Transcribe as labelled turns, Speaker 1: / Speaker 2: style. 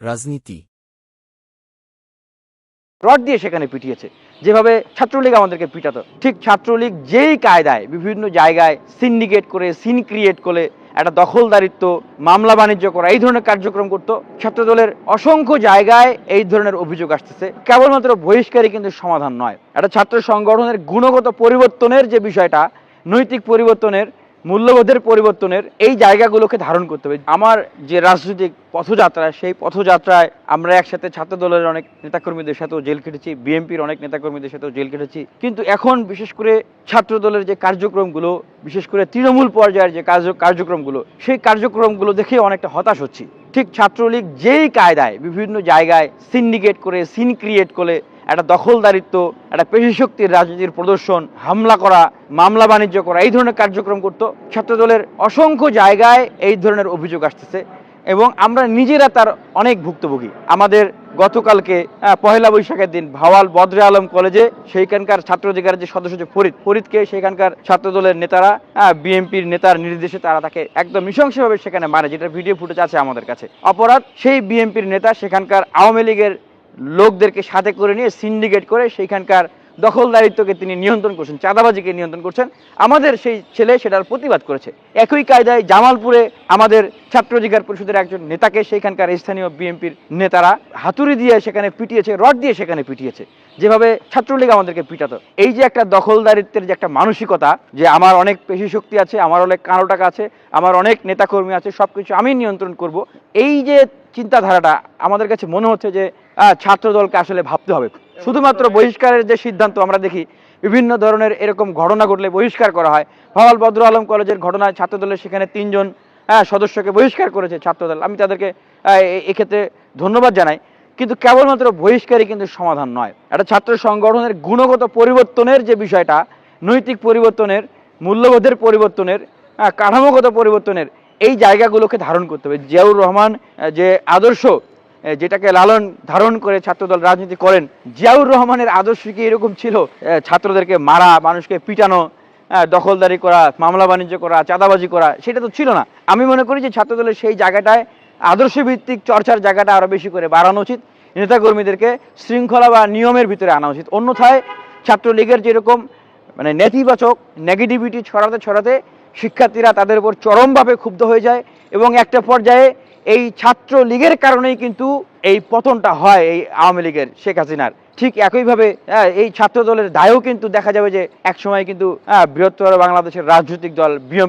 Speaker 1: রাজনীতি।
Speaker 2: রড দিয়ে সেখানে পিটিয়েছে। যেভাবে ছাত্রলীগ আমাদেরকে পিটাতো। ঠিক ছাত্রলীগ যেই কায়দায় বিভিন্ন জায়গায় সিন্ডিকেট করে সিন ক্রিয়েট করে, একটা দখলদারিত্ব, মামলা বাণিজ্য করা, এই ধরনের কার্যক্রম করতো, ছাত্রদলের অসংখ্য জায়গায় এই ধরনের অভিযোগ আসতেছে। কেবলমাত্র বহিষ্কারই কিন্তু সমাধান নয়। একটা ছাত্র সংগঠনের গুণগত পরিবর্তনের যে বিষয়টা, নৈতিক পরিবর্তনের মূল্যবোধের পরিবর্তনের এই জায়গাগুলোকে ধারণ করতে হবে। আমার যে রাজনৈতিক পথযাত্রা, সেই পথযাত্রায় আমরা একসাথে ছাত্র দলের অনেক নেতাকর্মীদের সাথেও জেল কেটেছি বিএনপির অনেক নেতাকর্মীদের সাথেও জেল কেটেছি কিন্তু এখন বিশেষ করে ছাত্র দলের যে কার্যক্রমগুলো, বিশেষ করে তৃণমূল পর্যায়ের যে কার্য কার্যক্রমগুলো, সেই কার্যক্রমগুলো দেখে অনেকটা হতাশ হচ্ছি। ঠিক ছাত্রলীগ যেই কায়দায় বিভিন্ন জায়গায় সিন্ডিকেট করে সিন ক্রিয়েট করে একটা দখলদারিত্ব, একটা পেশি শক্তির রাজনীতির প্রদর্শন, হামলা করা, মামলা বাণিজ্য করা, এই ধরনের কার্যক্রম করতো। ছাত্রদলের অসংখ্য জায়গায় এই ধরনের অভিযোগ আসতেছে এবং আমরা নিজেরা তার অনেক ভুক্তভোগী। আমাদের গতকালকে পহেলা বৈশাখের দিন ভাওয়াল বদরে আলম কলেজে সেইখানকার ছাত্র অধিকারের যে সদস্য যে ফরিদ, ফরিদকে সেখানকার ছাত্রদলের নেতারা বিএনপির নেতার নির্দেশে তারা তাকে একদম নৃশংসভাবে সেখানে মারে যেটা ভিডিও ফুটেজ আছে আমাদের কাছে। অপরাধ সেই বিএনপির নেতা, সেখানকার আওয়ামী লীগের লোকদেরকে সাথে করে নিয়ে সিন্ডিকেট করে সেইখানকার দখলদারিত্বকে তিনি নিয়ন্ত্রণ করছেন, চাঁদাবাজিকে নিয়ন্ত্রণ করছেন। আমাদের সেই ছেলে সেটার প্রতিবাদ করেছে। একই কায়দায় জামালপুরে আমাদের ছাত্র অধিকার পরিষদের একজন নেতাকে সেইখানকার স্থানীয় বিএনপির নেতারা হাতুড়ি দিয়ে সেখানে পিটিয়েছে, রড দিয়ে সেখানে পিটিয়েছে। যেভাবে ছাত্রলীগ আমাদেরকে পিটাতো। এই যে একটা দখলদারিত্বের যে একটা মানসিকতা, যে আমার অনেক পেশি শক্তি আছে, আমার অনেক কারও টাকা আছে, আমার অনেক নেতাকর্মী আছে সব কিছু আমি নিয়ন্ত্রণ করব, এই যে চিন্তাধারাটা আমাদের কাছে মনে হচ্ছে যে আহ, ছাত্রদলকে আসলে ভাবতে হবে। শুধুমাত্র বহিষ্কারের যে সিদ্ধান্ত আমরা দেখি বিভিন্ন ধরনের এরকম ঘটনা ঘটলে বহিষ্কার করা হয়। ভাওয়াল বদর আলম কলেজের ঘটনায় ছাত্রদলের সেখানে তিনজন হ্যাঁ, সদস্যকে বহিষ্কার করেছে ছাত্রদল। আমি তাদেরকে এক্ষেত্রে ধন্যবাদ জানাই। কিন্তু কেবলমাত্র বহিষ্কারই কিন্তু সমাধান নয়। একটা ছাত্র সংগঠনের গুণগত পরিবর্তনের যে বিষয়টা নৈতিক পরিবর্তনের মূল্যবোধের পরিবর্তনের কাঠামোগত পরিবর্তনের এই জায়গাগুলোকে ধারণ করতে হবে। জিয়াউর রহমান যে আদর্শ যেটাকে লালন ধারণ করে ছাত্রদল রাজনীতি করেন, জিয়াউর রহমানের আদর্শ কি এরকম ছিল? ছাত্রদেরকে মারা, মানুষকে পিটানো দখলদারি করা, মামলা বাণিজ্য করা, চাঁদাবাজি করা, সেটা তো ছিল না। আমি মনে করি যে ছাত্রদলের সেই জায়গাটায় আদর্শ ভিত্তিক চর্চার জায়গাটা আরও বেশি করে বাড়ানো উচিত, নেতাকর্মীদেরকে শৃঙ্খলা বা নিয়মের ভিতরে আনা উচিত। অন্যথায় ছাত্রলীগের যেরকম মানে নেতিবাচক নেগেটিভিটি ছড়াতে ছড়াতে শিক্ষার্থীরা তাদের উপর চরমভাবে ক্ষুব্ধ হয়ে যায় এবং একটা পর্যায়ে এই ছাত্র লীগের কারণেই কিন্তু এই পতনটা হয় এই আওয়ামী লীগের শেখ হাসিনার। ঠিক একইভাবে আহ, এই ছাত্র দলের দায়ও কিন্তু দেখা যাবে যে একসময় কিন্তু আহ, বৃহত্তর বাংলাদেশের রাজনৈতিক দল বিএম